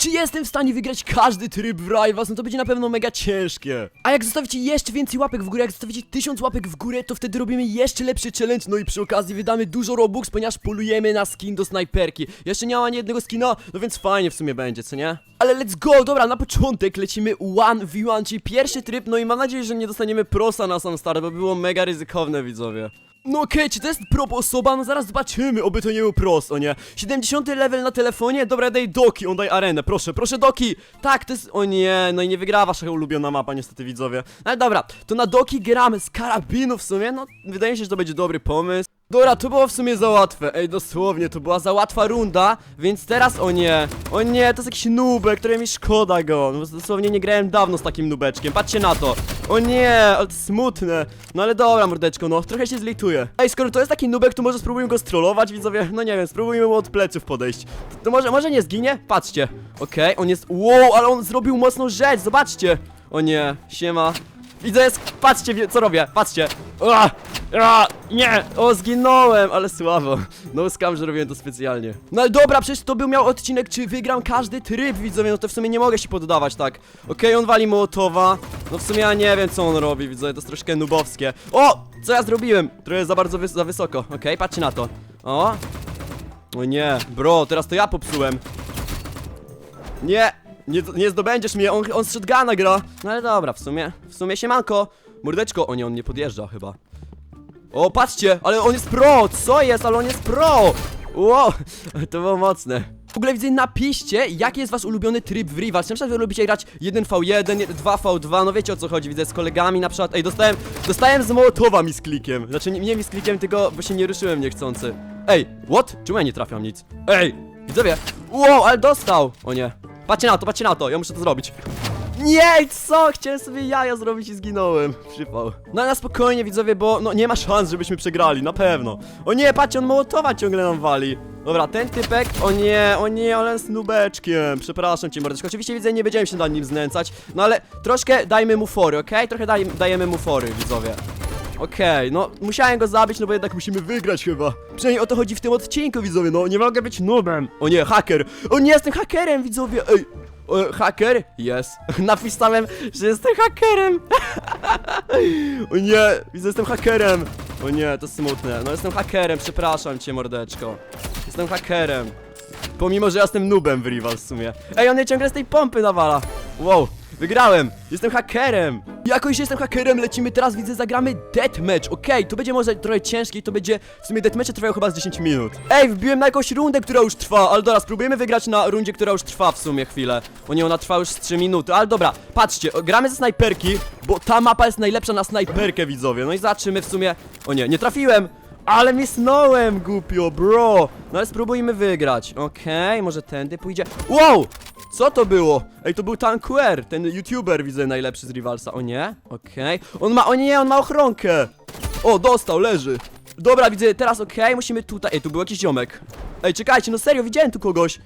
Czy jestem w stanie wygrać każdy tryb w Rivals? No to będzie na pewno mega ciężkie. A jak zostawicie jeszcze więcej łapek w górę, jak zostawicie 1000 łapek w górę, to wtedy robimy jeszcze lepszy challenge. No i przy okazji wydamy dużo robux, ponieważ polujemy na skin do snajperki. Jeszcze nie ma ani jednego skina, no więc fajnie w sumie będzie, co nie? Ale let's go, dobra, na początek lecimy 1v1, czyli pierwszy tryb, no i mam nadzieję, że nie dostaniemy prosa na sam start, bo było mega ryzykowne, widzowie. No okej, czy to jest prop osoba? No zaraz zobaczymy, oby to nie był pros, o nie 70 level na telefonie? Dobra, daj Doki, on daj arenę, proszę, proszę Doki Tak, to jest, o nie, no i nie wygrała wasza ulubiona mapa niestety widzowie No ale dobra, to na Doki gramy z karabinu w sumie, no wydaje się, że to będzie dobry pomysł Dobra, to było w sumie za łatwe, ej dosłownie, to była za łatwa runda, więc teraz o nie, o nie, to jest jakiś nubek, który mi szkoda go, no dosłownie nie grałem dawno z takim nubeczkiem, patrzcie na to, o nie, ale to smutne, no ale dobra mordeczko, no trochę się zlituję. Ej, skoro to jest taki nubek, to może spróbujmy go strollować, widzowie, no nie wiem, spróbujmy mu od pleców podejść, to może, może nie zginie? Patrzcie, okej, on jest, wow, ale on zrobił mocną rzecz, zobaczcie, o nie, siema, Widzę, jest, patrzcie, co robię, patrzcie. Ua, ua, nie, o, zginąłem, ale słabo. No skam, że robiłem to specjalnie. No ale dobra, przecież to był miał odcinek, czy wygram każdy tryb, widzowie, no to w sumie nie mogę się poddawać, tak. Okej, on wali Mołotowa, no w sumie ja nie wiem, co on robi, widzowie, to jest troszkę nubowskie. O, co ja zrobiłem? Trochę za bardzo wys za wysoko, okej, patrzcie na to. O. O nie, bro, teraz to ja popsułem. Nie, nie, nie zdobędziesz mnie, on, on z shotguna gra. No ale dobra, w sumie, w sumie siemanko. Mordeczko, o nie, on nie podjeżdża chyba. O, patrzcie, ale on jest pro, co jest, ale on jest pro. Wow, to było mocne. W ogóle widzę, napiszcie, jaki jest wasz ulubiony tryb w Rivals. Na przykład wy lubicie grać 1v1, 2v2, no wiecie o co chodzi, widzę z kolegami na przykład. Ej, dostałem, dostałem z Mołotowa mi z klikiem. Znaczy, nie, nie mi z klikiem, tylko bo się nie ruszyłem niechcący. Ej, what? Czemu ja nie trafiam nic? Ej, widzowie, wow, ale dostał. O nie, patrzcie na to, patrzcie na to, ja muszę to zrobić. Nie, co? Chciałem sobie jaja zrobić i zginąłem. Przypał. No na spokojnie widzowie, bo no nie ma szans, żebyśmy przegrali, na pewno. O nie, patrzcie, on mołotowa ciągle nam wali. Dobra, ten typek, o nie, o nie, ale z nubeczkiem. Przepraszam cię, mordeczko. Oczywiście widzę, nie będziemy się nad nim znęcać, no ale troszkę dajmy mu fory, okej? Trochę daj, dajemy mu fory, widzowie. Okej, no musiałem go zabić, no bo jednak musimy wygrać chyba. Przynajmniej o to chodzi w tym odcinku, widzowie, no nie mogę być nubem. O nie, haker. O nie, jestem hakerem, widzowie. Ej, haker? Jest. Napisałem, że jestem hakerem. o nie, widzę, jestem hakerem. O nie, to smutne. No jestem hakerem, przepraszam cię, mordeczko. Jestem hakerem. Pomimo, że ja jestem nubem w Rival w sumie. Ej, on mnie ciągle z tej pompy nawala. Wow, wygrałem. Jestem hakerem. Jako już jestem hakerem, lecimy teraz, widzę, zagramy deathmatch. Okej, to będzie może trochę ciężkie i to będzie, w sumie deathmatche trwają chyba z 10 minut. Ej, wbiłem na jakąś rundę, która już trwa, ale dobra, spróbujemy wygrać na rundzie, która już trwa w sumie chwilę. Bo nie, ona trwa już z 3 minuty, ale dobra, patrzcie, gramy ze snajperki, bo ta mapa jest najlepsza na snajperkę, widzowie. No i zobaczymy w sumie, o nie, nie trafiłem. Ale misnąłem, głupio, bro! No ale spróbujmy wygrać. Okej, może tędy pójdzie. Wow! Co to było? Ej, to był Tankuer, ten youtuber, widzę, najlepszy z Rivalsa. O nie? Okej. On ma, o nie, on ma ochronkę! O, dostał, leży. Dobra, widzę, teraz okej, musimy tutaj... Ej, tu był jakiś ziomek. Ej, czekajcie, no serio, widziałem tu kogoś.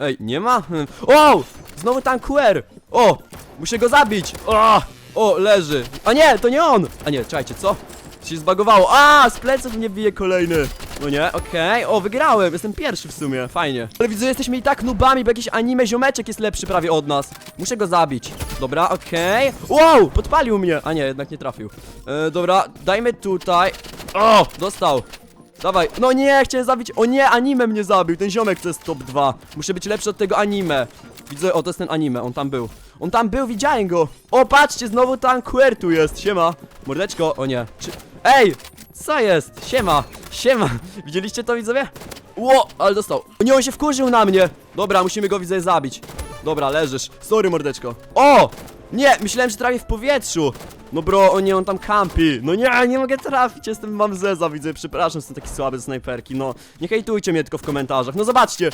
Ej, nie ma? O! Znowu Tankuer! O! Muszę go zabić! O! O, leży. A nie, to nie on! A nie, czekajcie, co? się zbagowało. A, z pleców mnie bije kolejny. No nie, okej. O, wygrałem. Jestem pierwszy w sumie. Fajnie. Ale widzę, jesteśmy i tak nubami, bo jakiś anime ziomeczek jest lepszy prawie od nas. Muszę go zabić. Dobra, okej. Wow, podpalił mnie. A nie, jednak nie trafił. E, dobra, dajmy tutaj. O, dostał. Dawaj. No nie, chciałem zabić. O nie, anime mnie zabił. Ten ziomek to jest top 2. Muszę być lepszy od tego anime. Widzę, o, to jest ten anime. On tam był. On tam był, widziałem go. O, patrzcie, znowu Tanquer tu jest. Siema. Mordeczko. O nie. Czy... Ej! Co jest? Siema! Siema! Widzieliście to widzowie? Ło! Ale dostał. Nie, on się wkurzył na mnie! Dobra, musimy go widzę zabić. Dobra, leżysz. Sorry, mordeczko. O! Nie, myślałem, że trafię w powietrzu. No bro, o nie, on tam kampi. No nie, nie mogę trafić, jestem mam zeza, widzę, przepraszam, jestem taki słaby z snajperki, no. Nie hejtujcie mnie tylko w komentarzach, no zobaczcie.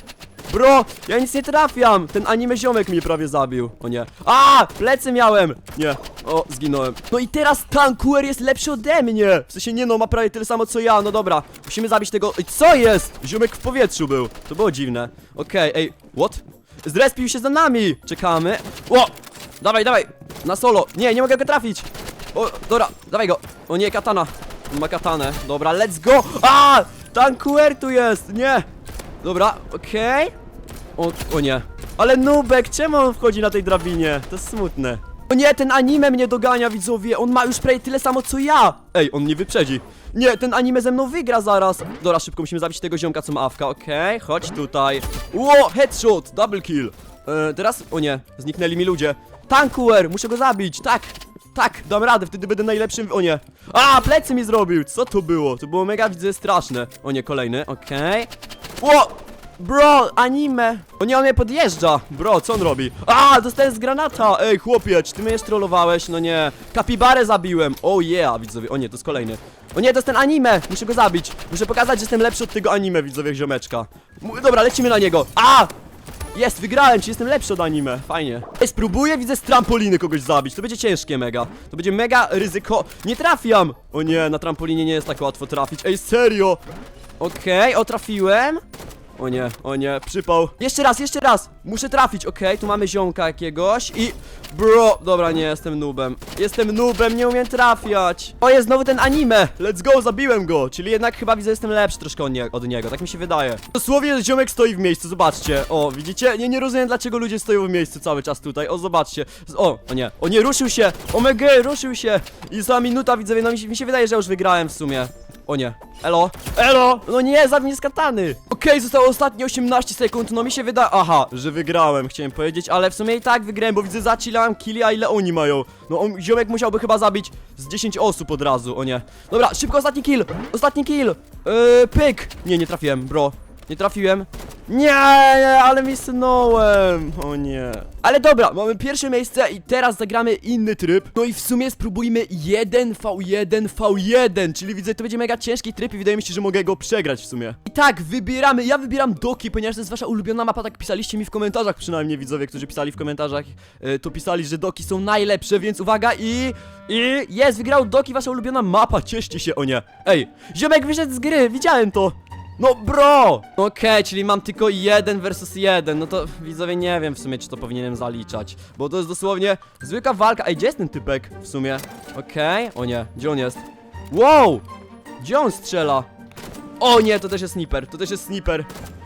Bro, ja nic nie trafiam. Ten anime ziomek mnie prawie zabił. O nie. A, plecy miałem. Nie. O, zginąłem. No i teraz Tankuer jest lepszy ode mnie. W sensie nie no, ma prawie tyle samo co ja. No dobra, musimy zabić tego. Ej, co jest? Ziomek w powietrzu był. To było dziwne. Okej, ej, what? Zrespił się za nami. Czekamy. O! Dawaj, dawaj. Na solo. Nie, nie mogę go trafić. O, dobra, dawaj go. O nie, katana. Ma katanę. Dobra, let's go. A! Tankuer tu jest. Nie. Dobra, okej. O, o nie. Ale Nubek, czemu on wchodzi na tej drabinie? To jest smutne. O nie, ten anime mnie dogania, widzowie. On ma już prawie tyle samo co ja. Ej, on mnie wyprzedzi. Nie, ten anime ze mną wygra zaraz. Dobra, szybko musimy zabić tego ziomka, co ma awka. Okej, chodź tutaj. Ło, headshot, double kill. E, teraz, o nie, zniknęli mi ludzie. Tankuer, muszę go zabić, tak. Tak, dam radę, wtedy będę najlepszym. O nie. A, plecy mi zrobił. Co to było? To było mega, widzę, straszne. O nie, kolejny, okej. Ło! Bro, anime! O nie, on mnie podjeżdża! Bro, co on robi? A, dostałem z granata! Ej, chłopie, czy ty mnie trollowałeś? No nie. Kapibarę zabiłem! Oh yeah, widzowie. O nie, to jest kolejny. O nie, to jest ten anime! Muszę go zabić. Muszę pokazać, że jestem lepszy od tego anime, widzowie, ziomeczka. Dobra, lecimy na niego. A! Jest, wygrałem, czy jestem lepszy od anime. Fajnie. Spróbuję, widzę, z trampoliny kogoś zabić. To będzie ciężkie mega. To będzie mega ryzyko. Nie trafiam! O nie, na trampolinie nie jest tak łatwo trafić. Ej, serio! Okej, o trafiłem. O nie, o nie, przypał. Jeszcze raz, jeszcze raz. Muszę trafić, okej, tu mamy ziomka jakiegoś i... Bro, dobra, nie, jestem noobem. Jestem noobem, nie umiem trafiać. O, jest znowu ten anime. Let's go, zabiłem go. Czyli jednak chyba widzę, jestem lepszy troszkę od, nie od niego, tak mi się wydaje. Dosłownie ziomek stoi w miejscu, zobaczcie. O, widzicie? Nie, nie rozumiem, dlaczego ludzie stoją w miejscu cały czas tutaj. O, zobaczcie. O, o nie, o nie, ruszył się. Omega, ruszył się. I za minuta, widzowie, no mi się, mi się wydaje, że już wygrałem w sumie. O nie. Elo? Elo? No nie, za mnie z katany. Okej, zostało ostatnie 18 sekund, no mi się wyda... Aha, że wygrałem, chciałem powiedzieć, ale w sumie i tak wygrałem, bo widzę, zacilałem killi, a ile oni mają. No, on, ziomek musiałby chyba zabić z 10 osób od razu, o nie. Dobra, szybko, ostatni kill, ostatni kill. Yy, pyk. Nie, nie trafiłem, bro. Nie trafiłem. Nie, ale misnąłem. O nie. Ale dobra, mamy pierwsze miejsce i teraz zagramy inny tryb. No i w sumie spróbujmy 1v1v1, czyli widzę, to będzie mega ciężki tryb i wydaje mi się, że mogę go przegrać w sumie. I tak, wybieramy, ja wybieram Doki, ponieważ to jest wasza ulubiona mapa, tak pisaliście mi w komentarzach, przynajmniej widzowie, którzy pisali w komentarzach, e, to pisali, że Doki są najlepsze, więc uwaga i... I jest, wygrał Doki, wasza ulubiona mapa, cieszcie się, o nie. Ej, ziomek wyszedł z gry, widziałem to. No bro! Okej, czyli mam tylko jeden versus jeden, no to widzowie nie wiem w sumie czy to powinienem zaliczać Bo to jest dosłownie zwykła walka, ej gdzie jest ten typek w sumie? Okej, o nie, gdzie on jest? Wow! Gdzie on strzela? O nie, to też jest sniper, to też jest sniper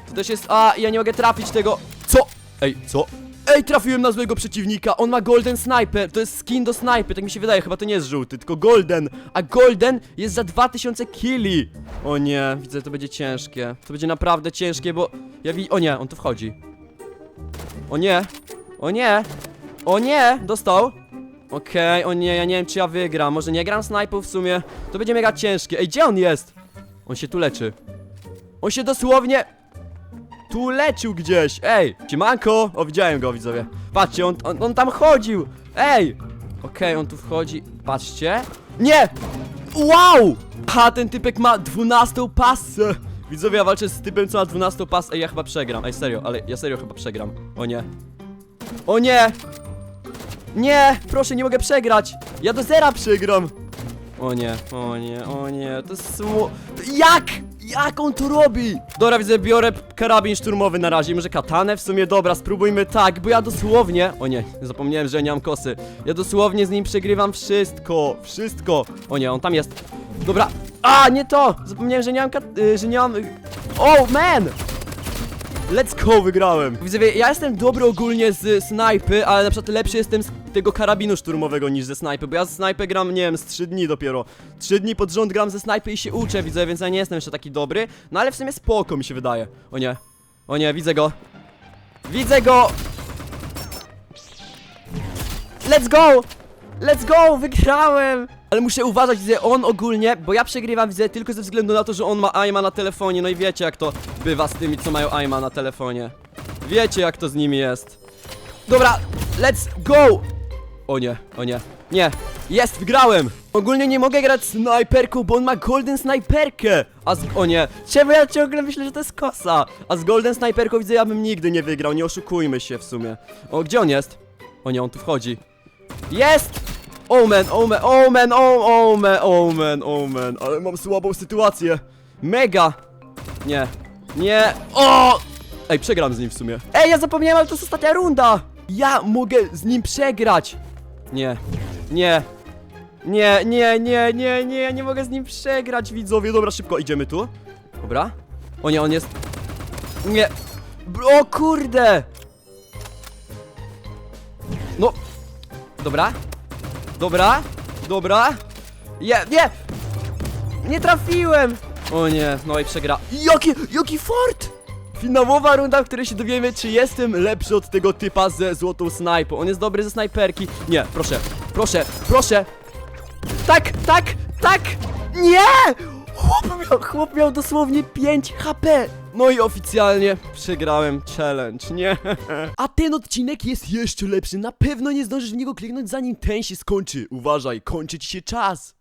To też jest, a ja nie mogę trafić tego Co? Ej, co? Ej, trafiłem na złego przeciwnika, on ma golden sniper, to jest skin do snajpy, tak mi się wydaje, chyba to nie jest żółty, tylko golden. A golden jest za 2000 killi. O nie, widzę, to będzie ciężkie. To będzie naprawdę ciężkie, bo ja wi... O nie, on tu wchodzi. O nie, o nie, o nie, dostał. Okej, o nie, ja nie wiem czy ja wygram, może nie gram snajpów w sumie? To będzie mega ciężkie, ej, gdzie on jest? On się tu leczy. On się dosłownie tu leczył gdzieś, ej, Ciemanko, o widziałem go widzowie. Patrzcie, on, on, on tam chodził, ej! Okej, on tu wchodzi, patrzcie. Nie, wow! Ha, ten typek ma 12 pasę. Widzowie, ja walczę z typem, co ma 12 pas. Ej, ja chyba przegram, ej, serio, ale ja serio chyba przegram. O nie. O nie! Nie, proszę, nie mogę przegrać. Ja do zera przegram. O nie, o nie, o nie, to jest smu... Jak? Jak on to robi? Dobra, widzę, biorę karabin szturmowy na razie, może katanę w sumie, dobra, spróbujmy tak, bo ja dosłownie... O nie, zapomniałem, że nie mam kosy Ja dosłownie z nim przegrywam wszystko, wszystko O nie, on tam jest Dobra, a, nie to! Zapomniałem, że nie mam kat... y, że nie mam... Oh, man! Let's go, wygrałem! Widzowie, ja jestem dobry ogólnie z snajpy, ale na przykład lepszy jestem z tego karabinu szturmowego niż ze snajpy, bo ja ze snajpy gram, nie wiem, z 3 dni dopiero. 3 dni pod rząd gram ze snajpy i się uczę, widzę, więc ja nie jestem jeszcze taki dobry, no ale w sumie spoko mi się wydaje. O nie, o nie, widzę go. Widzę go! Let's go! Let's go! Wygrałem! Ale muszę uważać, widzę, on ogólnie, bo ja przegrywam, widzę, tylko ze względu na to, że on ma aima na telefonie, no i wiecie jak to bywa z tymi, co mają aima na telefonie. Wiecie jak to z nimi jest. Dobra, let's go! O nie, o nie, nie, jest, wygrałem! Ogólnie nie mogę grać snajperką, bo on ma golden snajperkę! A z... o nie, czemu ja ciągle myślę, że to jest kosa? A z golden snajperką widzę, ja bym nigdy nie wygrał, nie oszukujmy się w sumie. O, gdzie on jest? O nie, on tu wchodzi. Jest! Omen, omen, omen, omen, omen, omen, ale mam słabą sytuację. Mega! Nie, nie, o! Ej, przegram z nim w sumie. Ej, ja zapomniałem, ale to jest ostatnia runda! Ja mogę z nim przegrać! Nie, nie, nie, nie, nie, nie, nie, nie mogę z nim przegrać, widzowie. Dobra, szybko, idziemy tu. Dobra. O nie, on jest... Nie. O kurde! No. Dobra. Dobra. Dobra. Je, nie! Nie trafiłem! O nie, no i przegra. Jaki, jaki fort! Finałowa runda, w której się dowiemy, czy jestem lepszy od tego typa ze złotą snajpą. On jest dobry ze snajperki. Nie, proszę, proszę, proszę. Tak, tak, tak! Nie! Chłop miał, chłop miał dosłownie 5 HP. No i oficjalnie przegrałem challenge, nie? A ten odcinek jest jeszcze lepszy. Na pewno nie zdążysz w niego kliknąć zanim ten się skończy. Uważaj, kończy ci się czas.